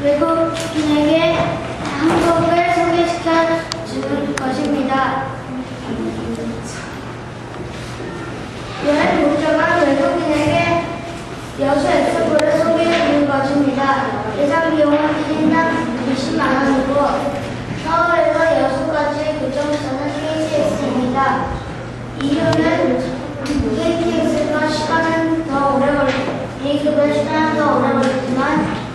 외국인에게 한국을 소개시켜 주는 것입니다. 여행 목적은 외국인에게 여수 엑스포를 소개해 주는 것입니다. 예상 비용은 1인당 20만원이고 서울에서 여수까지 교통수단은 KTX입니다. 이유는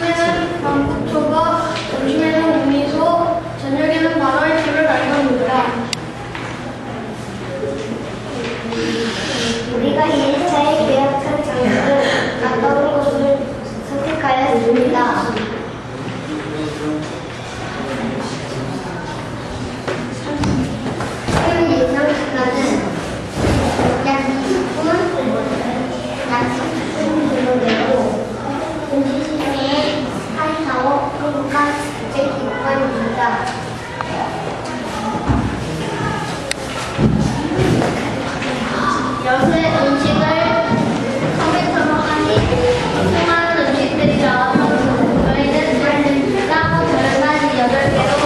아침에는 방구초가 점심에는 우미소, 저녁에는 만화의 집을 갈겁니다. 우리가 2일차에 계약한 장소를 가까운 곳을 선택하였습니다. 약 20분, 약 Thank you.